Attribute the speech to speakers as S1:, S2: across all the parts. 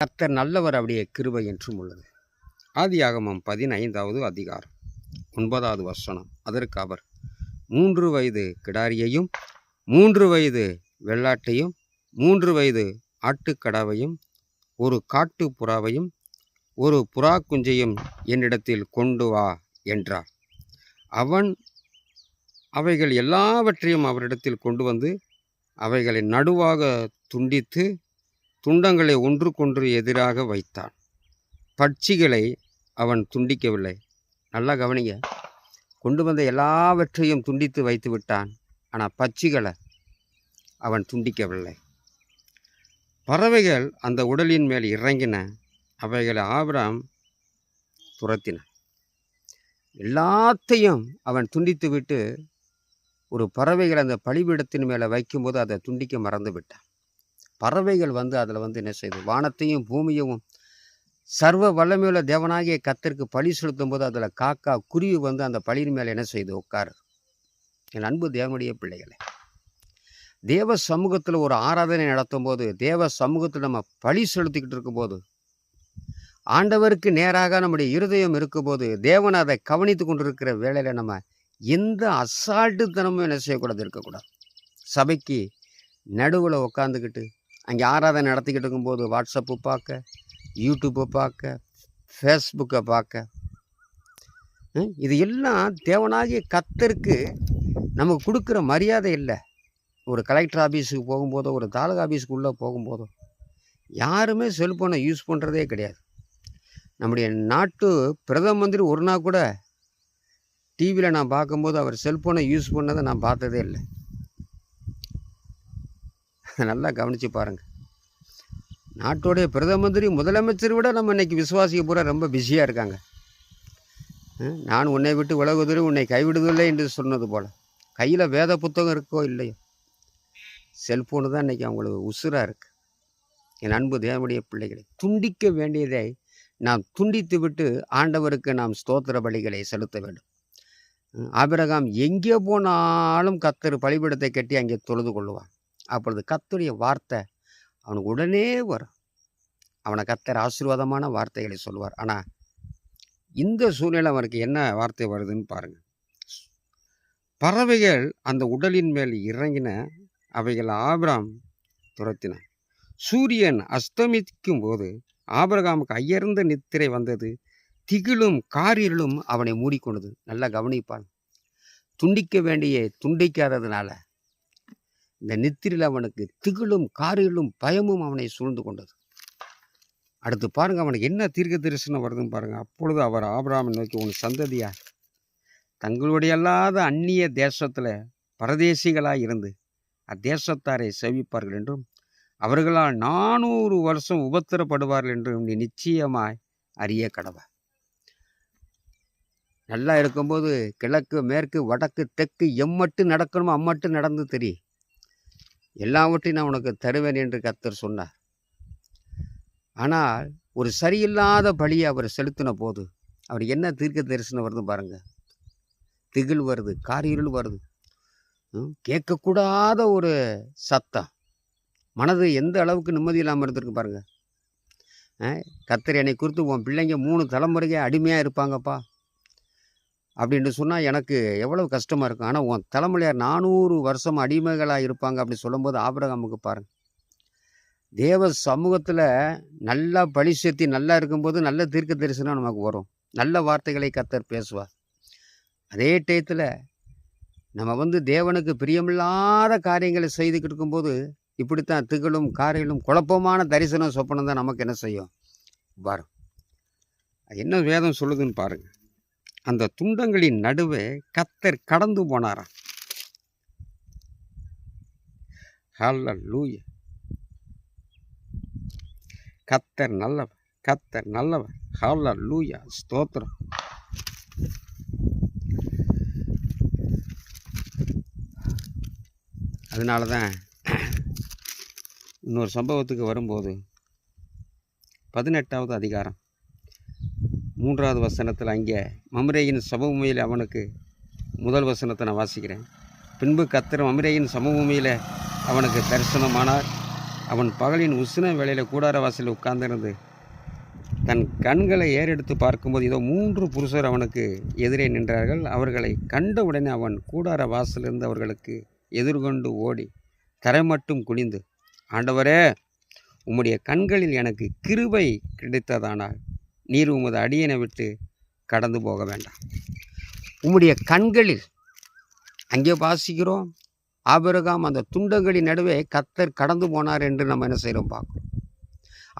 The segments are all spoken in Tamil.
S1: கர்த்தர் நல்லவர் அவருடைய கிருபை என்றும் உள்ளது. ஆதியாகமம் பதினைந்தாவது அதிகாரம். ஒன்பதாவது வசனம். அதற்கு அவர் மூன்று வயது கிடாரியையும் மூன்று வயது வெள்ளாட்டையும் மூன்று வயது ஆட்டுக்கடாவையும் ஒரு காட்டு புறாவையும் ஒரு புறா குஞ்சையும் என்னிடத்தில் கொண்டு வா என்றார். அவன் அவைகள் எல்லாவற்றையும் அவரிடத்தில் கொண்டு வந்து அவைகளை நடுவாக துண்டித்து துண்டங்களை ஒன்றுக்கொன்று எதிராக வைத்தான். பட்சிகளை அவன் துண்டிக்கவில்லை. நல்லா கவனிங்க. கொண்டு வந்த எல்லாவற்றையும் துண்டித்து வைத்து விட்டான். ஆனால் பட்சிகளை அவன் துண்டிக்கவில்லை. பறவைகள் அந்த உடலின் மேல் இறங்கின. அவைகளை ஆபிராம் துரத்தின. எல்லாத்தையும் அவன் துண்டித்து விட்டு ஒரு பறவைகள் அந்த பழிபீடத்தின் மேலே வைக்கும்போது அதை துண்டிக்க மறந்து விட்டான். பறவைகள் வந்து அதில் வந்து என்ன செய்யுது வானத்தையும் பூமியும் சர்வ வல்லமையுள்ள தேவனாகிய கத்திற்கு பழி செலுத்தும் போது அதில் காக்கா குருவி வந்து அந்த பழியின் மேலே என்ன செய்யுது உட்காரு என் அன்பு தேவனுடைய பிள்ளைகளை தேவ சமூகத்தில் ஒரு ஆராதனை நடத்தும் போது தேவ சமூகத்தில் நம்ம பழி செலுத்திக்கிட்டு இருக்கும்போது ஆண்டவருக்கு நேராக நம்முடைய இருதயம் இருக்கும்போது தேவன் அதை கவனித்து கொண்டிருக்கிற வேளையில் நம்ம எந்த அசால்ட்டுத்தனமும் என்ன செய்யக்கூடாது இருக்கக்கூடாது. சபைக்கு நடுவில் உட்காந்துக்கிட்டு அங்கே ஆராதனை நடத்திக்கிட்டு இருக்கும்போது வாட்ஸ்அப்பு பார்க்க யூடியூப்பை பார்க்க ஃபேஸ்புக்கை பார்க்க இது எல்லாம் தேவனாகிய கத்தருக்கு நமக்கு கொடுக்குற மரியாதை இல்லை. ஒரு கலெக்டர் ஆஃபீஸுக்கு போகும்போதோ ஒரு தாலுகா ஆஃபீஸுக்கு உள்ளே போகும்போதோ யாருமே செல்ஃபோனை யூஸ் பண்ணுறதே கிடையாது. நம்முடைய நாட்டு பிரதம மந்திரி ஒரு நாள் கூட டிவியில் நான் பார்க்கும்போது அவர் செல்ஃபோனை யூஸ் பண்ணதை நான் பார்த்ததே இல்லை. நல்லா கவனித்து பாருங்கள் நாட்டோடைய பிரதம மந்திரி முதலமைச்சர் விட நம்ம இன்னைக்கு விசுவாசிக்க பூரா ரொம்ப பிஸியாக இருக்காங்க. நான் உன்னை விட்டு விலகுவதில்லை உன்னை கைவிடுவதில்லை என்று சொன்னது போல். கையில் வேத புத்தகம் இருக்கோ இல்லையோ? செல்ஃபோனு தான் இன்றைக்கி அவங்களுக்கு உசுராக இருக்குது என் அன்பு தேவனுடைய பிள்ளைகளை துண்டிக்க வேண்டியதை நாம் துண்டித்து விட்டு ஆண்டவருக்கு நாம் ஸ்தோத்திர பலிகளை செலுத்த வேண்டும். ஆபிரகாம் எங்கே போனாலும் கத்தர் பலிபீடத்தை கட்டி அங்கே தொழுது கொள்ளுவான் அப்பொழுது கத்துடைய வார்த்தை அவனுக்கு உடனே வரும். அவனை கத்தர் ஆசீர்வாதமான வார்த்தைகளை சொல்வார். ஆனால் இந்த சூழ்நிலை அவனுக்கு என்ன வார்த்தை வருதுன்னு பாருங்கள் பறவைகள் அந்த உடலின் மேல் இறங்கின அவைகள் ஆபிராம் துரத்தின. சூரியன் அஸ்தமிக்கும் போது ஆபிரகாமுக்கு அயர்ந்த நித்திரை வந்தது. திகிலும் காரிருளும் அவனை மூடிக்கொண்டது. நல்லா கவனிப்பான். துண்டிக்க வேண்டிய துண்டிக்காததுனால இந்த நித்திரில் அவனுக்கு திகிலும் காரிலும் பயமும் அவனை சூழ்ந்து கொண்டது. அடுத்து பாருங்க அவனுக்கு என்ன தீர்க்க தரிசனம் வருதுன்னு பாருங்க. அப்பொழுது அவர் ஆபிரகாமை நோக்கி உன் சந்ததியா தங்களுடைய அல்லாத அந்நிய தேசத்தில் பரதேசிகளாக இருந்து அத்தேசத்தாரை செவிப்பார்கள் என்றும் அவர்களால் நானூறு வருஷம் உபத்திரப்படுவார்கள் என்றும் நீ நிச்சயமாய் அறிய கடவ? நல்லா இருக்கும்போது கிழக்கு மேற்கு வடக்கு தெற்கு எம்மட்டு நடக்கணுமோ அம்மட்டு நடந்து தெரியும் எல்லாவற்றையும் நான் உனக்கு தருவேன் என்று கர்த்தர் சொன்னார். ஆனால் ஒரு சரியில்லாத பலியை அவர் செலுத்தின போது அவர் என்ன தீர்க்க தரிசனம் வருது பாருங்கள் திகில் வருது காரிருள் வருது. ம், கேட்கக்கூடாத ஒரு சத்தம். மனது எந்த அளவுக்கு நிம்மதி இல்லாமல் இருந்திருக்கு பாருங்கள் அஹ், என்னை குறித்து உன் பிள்ளைங்க மூணு தலைமுறைக்கு அடிமையாக இருப்பாங்கப்பா. அப்படின்னு சொன்னால் எனக்கு எவ்வளவு கஷ்டமாக இருக்கும். ஆனால் உன் தலைமுறையார் நானூறு வருஷம் அடிமைகளாக இருப்பாங்க அப்படின்னு சொல்லும்போது ஆபிரகாமுக்கு பாருங்க. தேவ சமூகத்தில் நல்லா பழி சேர்த்தி நல்லா இருக்கும்போது நல்ல தீர்க்க தரிசனம் நமக்கு வரும். நல்ல வார்த்தைகளை கத்தர் பேசுவார். அதே டயத்தில் நம்ம வந்து தேவனுக்கு பிரியமில்லாத காரியங்களை செய்துக்கிட்டு இருக்கும்போது இப்படித்தான் திகழும் காரியங்களும் குழப்பமான தரிசனம் சொப்பனம் தான் நமக்கு என்ன செய்யும்? வரும். அது என்ன வேதம் சொல்லுதுன்னு பாருங்கள் அந்த துண்டங்களின் நடுவே கத்தர் கடந்து போனாராம். ஹalleluya. கத்தர் நல்லவர் கத்தர் நல்லவர். லூயா ஸ்தோத்திரம். அதனால தான் இன்னொரு சம்பவத்துக்கு வரும்போது பதினெட்டாவது அதிகாரம். மூன்றாவது வசனத்தில் அங்கே மம்ரேயின் சமபூமியில் அவனுக்கு முதல் வசனத்தை நான் வாசிக்கிறேன். பின்பு கத்திர மம்ரேயின் சமபூமியில் அவனுக்கு தரிசனமானார். அவன் பகலின் உஷ்ண வேளையில் கூடார வாசலில் உட்கார்ந்திருந்து தன் கண்களை ஏறெடுத்து பார்க்கும்போது இதோ மூன்று புருஷர் அவனுக்கு எதிரே நின்றார்கள். அவர்களை கண்டவுடனே அவன் கூடார வாசலிருந்து அவர்களுக்கு எதிர்கொண்டு ஓடி தரை மட்டும் குனிந்து ஆண்டவரே உம்முடைய கண்களில் எனக்கு கிருபை கிடைத்ததானால் நீர் உமது அடியனை விட்டு கடந்து போக வேண்டாம். உம்முடைய கண்களில் அங்கே வாசிக்கிறோம். ஆபிரகாம் அந்த துண்டங்களின் நடுவே கத்தர் கடந்து போனார் என்று நம்ம என்ன செய்கிறோம் பார்க்குறோம்.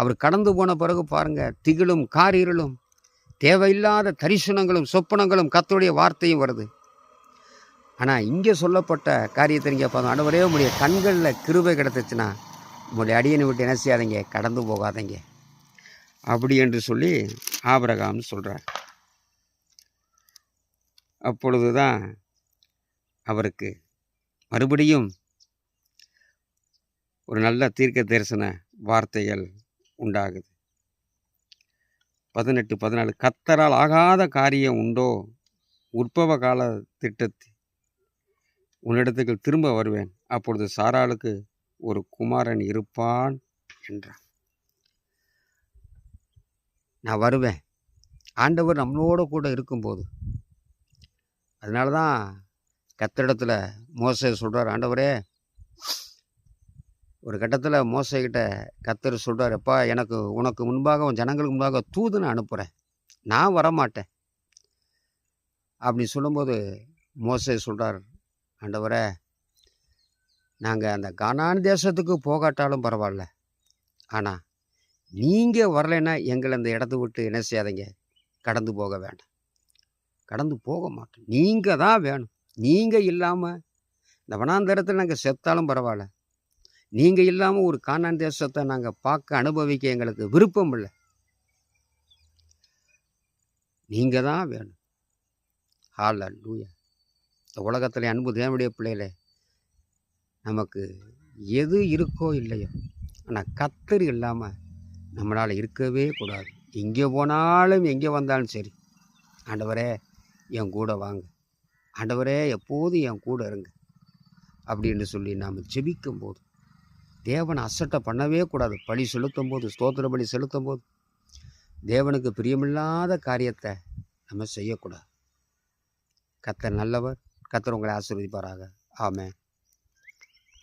S1: அவர் கடந்து போன பிறகு பாருங்கள் திகிலும் காரிருளும் தேவையில்லாத தரிசனங்களும் சொப்பனங்களும் கத்தருடைய வார்த்தையும் வருது. ஆனால் இங்கே சொல்லப்பட்ட காரியத்தை நீங்கள் பார்த்தோம் அடவரே உங்களுடைய கண்களில் கிருபை கிடத்துச்சுன்னா உங்களுடைய அடியனை விட்டு என்ன செய்யாதீங்க? கடந்து போகாதீங்க. அப்படி என்று சொல்லி ஆபரகாம்னு சொல்கிறார் அப்பொழுது தான் அவருக்கு மறுபடியும் ஒரு நல்ல தீர்க்க தரிசன வார்த்தைகள் உண்டாகுது. பதினெட்டு பதினாலு கத்தரால் ஆகாத காரியம் உண்டோ? உற்பவ கால திட்டத்தை உன்னிடத்துக்கு திரும்ப வருவேன். அப்பொழுது சாராளுக்கு ஒரு குமாரன் இருப்பான் என்றான் நான் வருவேன். ஆண்டவர் நம்மளோட கூட இருக்கும்போது. அதனால தான் கத்திடத்தில் மோசை சொல்கிறார் ஆண்டவரே ஒரு கட்டத்தில் மோசைக்கிட்ட கத்தர் சொல்கிறார் எப்பா எனக்கு உனக்கு முன்பாக உன் ஜனங்களுக்கு முன்பாக தூது நான் அனுப்புகிறேன் நான் வரமாட்டேன். அப்படி சொல்லும்போது மோசை சொல்கிறார் ஆண்டவரே நாங்கள் அந்த கானான் தேசத்துக்கு போகாட்டாலும் பரவாயில்ல. ஆனால் நீங்கள் வரலைன்னா எங்களை அந்த இடத்த விட்டு என்ன செய்யாதீங்க? கடந்து போக வேண்டாம். கடந்து போக மாட்டோம். நீங்கள் தான் வேணும். நீங்கள் இல்லாமல் இந்த வனாந்தரத்தில் நாங்கள் செத்தாலும் பரவாயில்ல. நீங்கள் இல்லாமல் ஒரு காணான் தேசத்தை நாங்கள் பார்க்க அனுபவிக்க எங்களுக்கு விருப்பம் இல்லை. நீங்கள் தான் வேணும். ஹால லூயா இந்த உலகத்தில் அன்பு தேவனுடைய பிள்ளைகளே நமக்கு எது இருக்கோ இல்லையோ ஆனால் கத்தர் இல்லாமல் நம்மளால் இருக்கவே கூடாது. எங்கே போனாலும் எங்கே வந்தாலும் சரி. ஆண்டவரே என் கூட வாங்க. ஆண்டவரே எப்போதும் என் கூட இருங்க. அப்படின்னு சொல்லி நாம் ஜெபிக்கும் போது தேவனை அசட்டை பண்ணவே கூடாது. பழி செலுத்தும் போது ஸ்தோத்திர பலி செலுத்தும் போது தேவனுக்கு பிரியமில்லாத காரியத்தை நம்ம செய்யக்கூடாது. கத்தர் நல்லவர். கத்தர் உங்களை ஆசீர்வதிப்பாராக. ஆமாம்